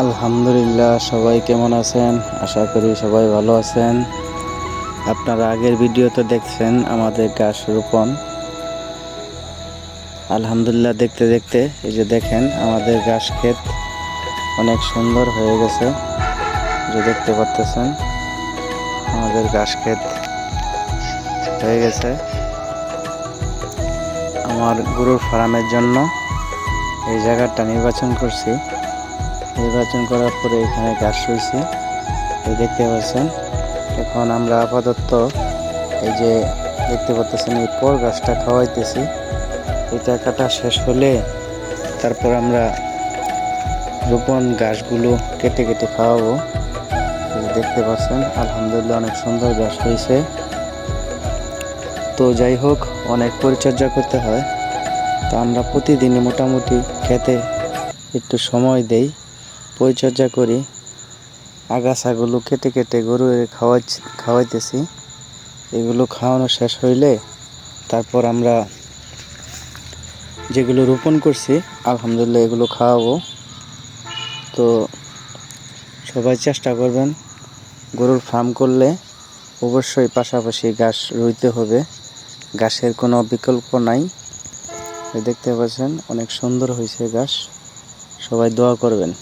আলহামদুলিল্লাহ, সবাই কেমন আছেন? আশা করি সবাই ভালো আছেন। আপনারা আগের ভিডিওতে দেখছেন আমাদের গাছ রোপণ। আলহামদুলিল্লাহ, দেখতে দেখতে এই যে দেখেন, আমাদের গাছ ক্ষেত অনেক সুন্দর হয়ে গেছে। যে দেখতে পারতেছেন আমাদের গাছ ক্ষেত হয়ে গেছে। আমার গরুর ফার্মের জন্য এই জায়গাটা নির্বাচন করছি। নির্বাচন করার পরে এখানে গাছ রয়েছে এই দেখতে পাচ্ছেন, এখন আমরা আপাতত এই যে দেখতে পাচ্ছেন এই পর গাছটা খাওয়াইতেছি। এটা কাটা শেষ হলে তারপর আমরা রোপণ গাছগুলো কেটে কেটে খাওয়াবো। দেখতে পাচ্ছেন, আলহামদুলিল্লাহ অনেক সুন্দর গাছ হয়েছে। তো যাই হোক, অনেক পরিচর্যা করতে হয়। তো আমরা প্রতিদিনই মোটামুটি খেতে একটু সময় দেই। পরিচর্যা করি। আগাছাগুলো কেটে কেটে গরু খাওয়াই খাওয়াইতেছি। এগুলো খাওয়ানো শেষ হইলে তারপর আমরা যেগুলো রোপণ করছি, আলহামদুলিল্লাহ এগুলো খাওয়াবো। তো সবাই চেষ্টা করবেন গরুর ফার্ম করলে অবশ্যই পাশাপাশি গাছ রইতে হবে। গাছের কোনো বিকল্প নাই। দেখতে পাচ্ছেন, অনেক সুন্দর হয়েছে গাছ সবাই দোয়া করবেন।